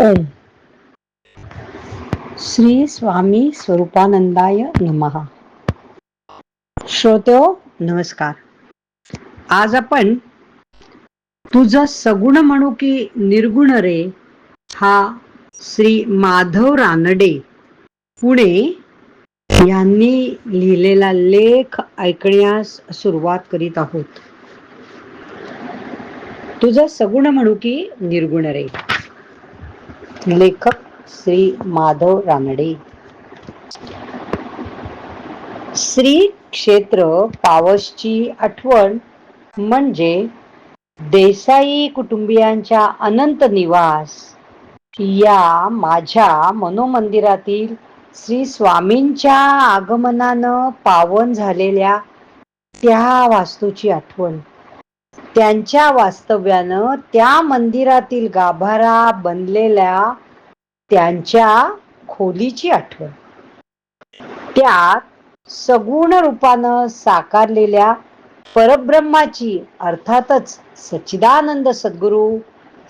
ओम। श्री स्वामी स्वरूपानंदाय नमहा श्रोत्यो नमस्कार। आज आपण तुझ सगुण म्हणू की निर्गुण रे हा श्री माधव रानडे पुणे यांनी लिहिलेला लेख ऐकण्यास सुरुवात करीत आहोत. तुझं सगुण म्हणू की निर्गुण रे. लेखक श्री माधव रानडे. श्री क्षेत्र पावसची आठवण म्हणजे देसाई कुटुंबियांच्या अनंत निवास. या माझ्या मनोमंदिरातील श्री स्वामींच्या आगमनानं पावन झालेल्या त्या वास्तूची आठवण. त्यांच्या वास्तव्यानं त्या मंदिरातील गाभारा बनलेल्या त्यांच्या खोलीची आठवण. त्यात सगुण रूपानं साकारलेल्या परब्रह्माची अर्थातच सच्चिदानंद सद्गुरू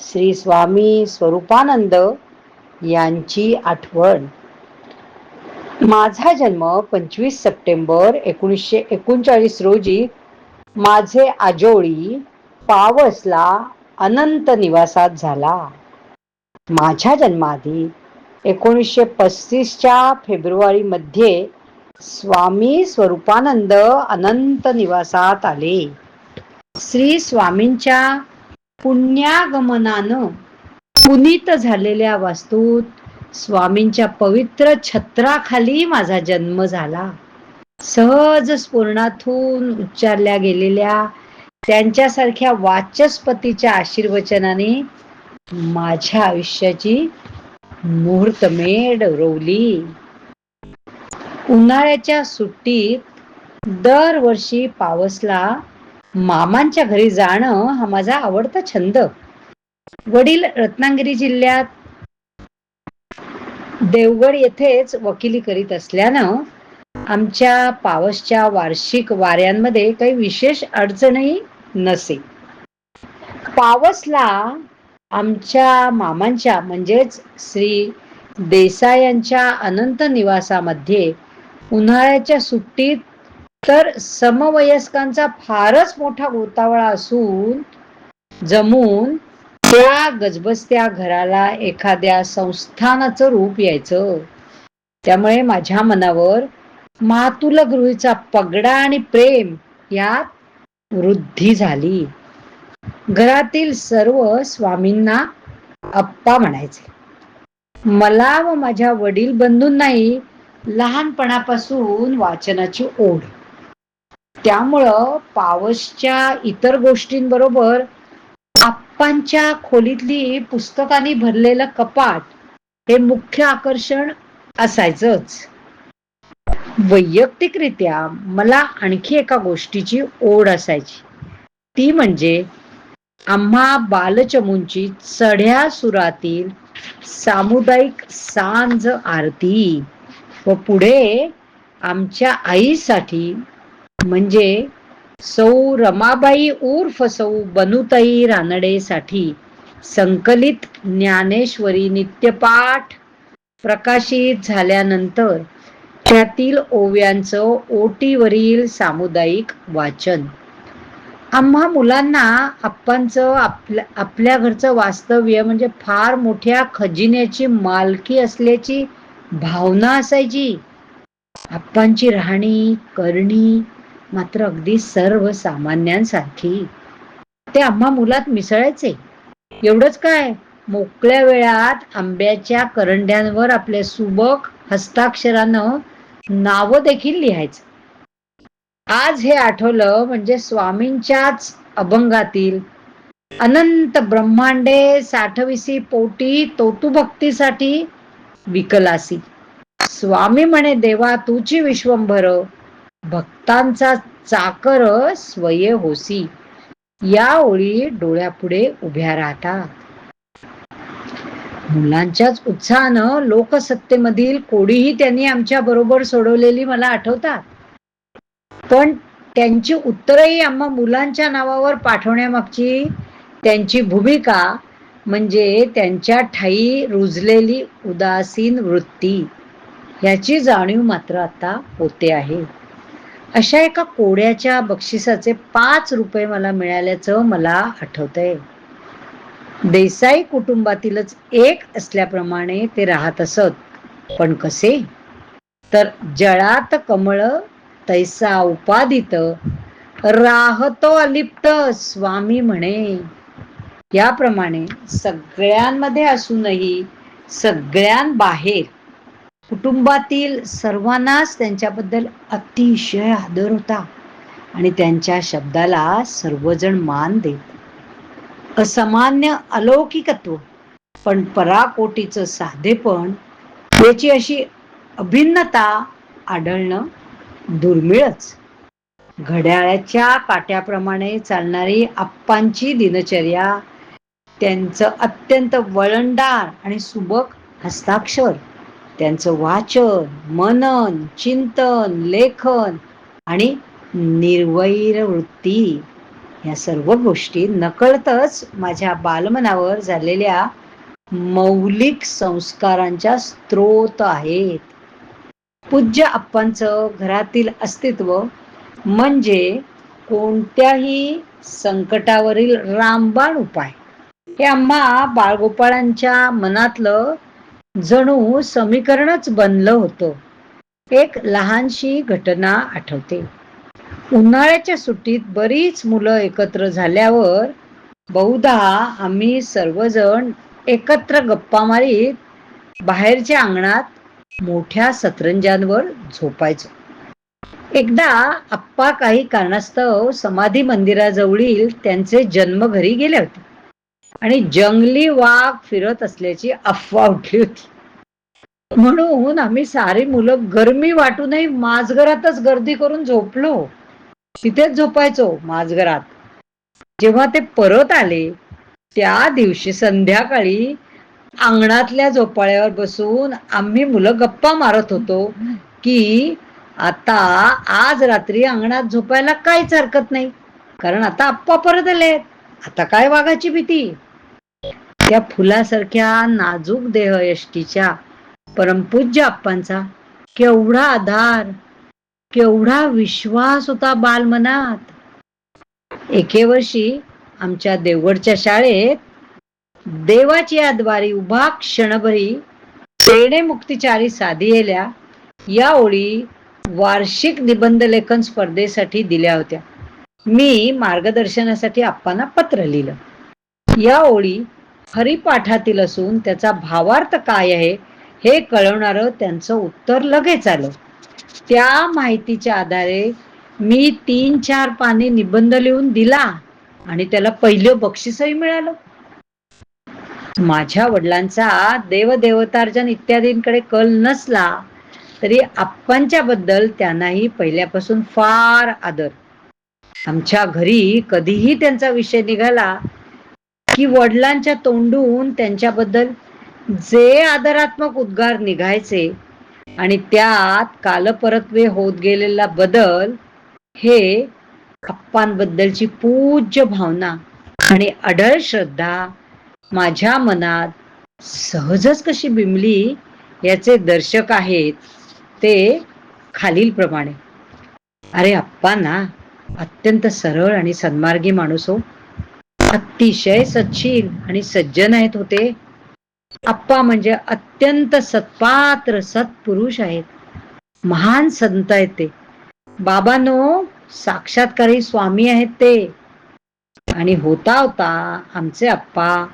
श्री स्वामी स्वरूपानंद यांची आठवण. माझा जन्म पंचवीस सप्टेंबर एकोणीसशे एकोणचाळीस रोजी माझे आजोळी पावसला अनंत निवासात झाला. माझ्या जन्माआधी एकोणीसशे पस्तीसच्या फेब्रुवारीमध्ये स्वामी स्वरूपानंद अनंत निवासात आले. श्री स्वामींच्या पुण्यागमनानं पुनीत झालेल्या वास्तूत स्वामींच्या पवित्र छत्राखाली माझा जन्म झाला. सहज स्फुरणातून उच्चारल्या गेलेल्या त्यांच्यासारख्या वाचस्पतीच्या आशीर्वचनाने माझ्या आयुष्याची मुहूर्तमेढ रोवली उन्हाळ्याच्या सुट्टीत दरवर्षी पावसला मामांच्या घरी जाणं हा माझा आवडता छंद. वडील रत्नागिरी जिल्ह्यात देवगड येथेच वकिली करीत असल्यानं आमच्या पावसच्या वार्षिक वाऱ्यांमध्ये काही विशेष अडचणही नसे. पावसला आमच्या मामांच्या म्हणजेच श्री देसायांच्या अनंत निवासामध्ये उन्हाळ्याच्या सुट्टीत तर समवयस्कांचा फारच मोठा गोतावळा असून जमून त्या गजबजत्या घराला एखाद्या संस्थानाचं रूप यायचं. त्यामुळे माझ्या मनावर मातुल गृहीचा पगडा आणि प्रेम यात वृद्धी झाली. घरातील सर्व स्वामींना अप्पा म्हणायचे मला व माझ्या वडील बंधूंनाही लहानपणापासून वाचनाची ओढ. त्यामुळं पावसच्या इतर गोष्टींबरोबर आप्पांच्या खोलीतली पुस्तकांनी भरलेलं कपाट हे मुख्य आकर्षण असायचंच. वैयक्तिकरित्या मला आणखी एका गोष्टीची ओढ असायची. ती म्हणजे आम्हा बालचमूंची चढ्या सुरातील सामुदायिक सांज आरती व पुढे आमच्या आईसाठी म्हणजे सौ रमाबाई उर्फ सौ बनुताई रानडेसाठी संकलित ज्ञानेश्वरी नित्यपाठ प्रकाशित झाल्यानंतर त्यातील ओव्यांचं ओटीवरील सामुदायिक वाचन. आम्हा मुलांना आप्पांचं आपल्या आपल्या घरचं वास्तव्य म्हणजे फार मोठ्या खजिन्याची मालकी असल्याची भावना असायची. आप्पांची राहणी करणी मात्र अगदी सर्वसामान्यांसारखी. ते आम्हा मुलात मिसळायचे. एवढंच काय? मोकळ्या वेळात आंब्याच्या करंड्यांवर आपल्या सुबक हस्ताक्षरानं नावं देखील लिहायचं. आज हे आठवलं म्हणजे स्वामींच्याच अभंगातील अनंत ब्रह्मांडे साठविसी पोटी तोतुभक्तीसाठी विकलासी. स्वामी म्हणे देवा तुची विश्वंभर भक्तांचा चाकर स्वये होसी. या ओळी डोळ्यापुढे उभ्या राहतात. मुलांच्याच उत्साहानं लोकसत्तेमधील कोडीही त्यांनी आमच्या बरोबर सोडवलेली मला आठवतात. पण त्यांची उत्तरही आम्हा मुलांच्या नावावर पाठवण्यामागची त्यांची भूमिका म्हणजे त्यांच्या ठाई रुजलेली उदासीन वृत्ती ह्याची जाणीव मात्र आता होते आहे. अशा एका कोड्याच्या बक्षिसाचे पाच रुपये मला मिळाल्याचं मला आठवतंय. देसाई कुटुंबातीलच एक असल्याप्रमाणे ते राहत असत. पण कसे? तर जळात कमळ तैसा उपादित राहतो अलिप्त स्वामी म्हणे. याप्रमाणे सगळ्यांमध्ये असूनही सगळ्यांबाहेर कुटुंबातील सर्वांनाच त्यांच्याबद्दल अतिशय आदर होता आणि त्यांच्या शब्दाला सर्वजण मान देत असामान्य अलौकिकत्व पण पराकोटीचं साधेपण याची अशी अभिन्नता आढळणं दुर्मिळच. घड्याळाच्या काट्याप्रमाणे चालणारी आप्पांची दिनचर्या त्यांचं अत्यंत वळणदार आणि सुबक हस्ताक्षर त्यांचं वाचन मनन चिंतन लेखन आणि निर्वैर वृत्ती. या सर्व गोष्टी नकळतच माझ्या बालमनावर झालेल्या मौलिक संस्कारांच्या स्त्रोत आहेत. पूज्य आप्पांचं घरातील अस्तित्व म्हणजे कोणत्याही संकटावरील रामबाण उपाय. हे आम्हा बाळगोपाळांच्या मनातलं जणू समीकरणच बनलं होतं. एक लहानशी घटना आठवते. उन्हाळ्याच्या सुट्टीत बरीच मुलं एकत्र झाल्यावर बहुधा आम्ही सर्वजण एकत्र गप्पा मारीत बाहेरच्या अंगणात मोठ्या सतरंजांवर झोपायचो. एकदा आप्पा काही कारणास्तव समाधी मंदिराजवळील त्यांचे जन्मघरी गेले होते आणि जंगली वाघ फिरत असल्याची अफवा उठली होती. म्हणून आम्ही सारी मुलं गरमी वाटूनही माजघरातच गर्दी करून झोपलो. तिथेच झोपायचो माझघरात जेव्हा ते परत आले त्या दिवशी संध्याकाळी अंगणातल्या झोपाळ्यावर बसून आम्ही मुलं गप्पा मारत होतो की आता आज रात्री अंगणात झोपायला काहीच हरकत नाही. कारण आता आप्पा परत आले आता काय वाघाची भीती? त्या फुलासारख्या नाजूक देह यष्टीच्या परमपूज्य आप्पांचा केवढा आधार केवढा विश्वास होता बालमनात. एके वर्षी आमच्या देवगडच्या शाळेत देवाची याद्वारी उभा क्षणभरी पेणे मुक्तिचारी साधियेल्या या ओळी वार्षिक निबंध लेखन स्पर्धेसाठी दिल्या होत्या. मी मार्गदर्शनासाठी आप्पांना पत्र लिहिलं. या ओळी हरिपाठातील असून त्याचा भावार्थ काय आहे? हे कळवणारं त्यांचं उत्तर लगेच आलं. त्या माहितीच्या आधारे मी तीन चार पाने निबंध लिहून दिला आणि त्याला पहिलं बक्षीसही मिळालं. माझ्या वडिलांचा देवदेवतार्जन इत्यादींकडे कल नसला तरी आप्पांच्या बद्दल त्यांनाही पहिल्यापासून फार आदर. आमच्या घरी कधीही त्यांचा विषय निघाला की वडिलांच्या तोंडून त्यांच्याबद्दल जे आदरात्मक उद्गार निघायचे आणि त्यात कालपरत्वे होत गेलेला बदल हे अप्पांबद्दलची पूज्य भावना आणि अढळ श्रद्धा माझ्या मनात सहजच कशी बिंबली याचे दर्शक आहेत ते खालीलप्रमाणे. अरे अप्पांना अत्यंत सरळ आणि सन्मार्गी माणूस हो. अतिशय सच्शील आणि सज्जन आहेत होते. आप्पा म्हणजे अत्यंत सत्पात्र सत्पुरुष आहेत. महान संत आहेत ते. बाबानो साक्षात्कारी स्वामी आहेत ते. आणि होता होता आमचे आप्पा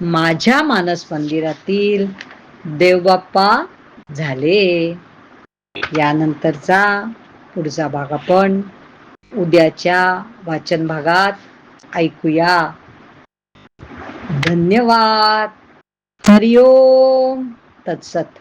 माझ्या मानस मंदिरातील देवबाप्पा झाले. यानंतरचा पुढचा भाग आपण उद्याच्या वाचन भागात ऐकूया. धन्यवाद. हरिओम तत्सत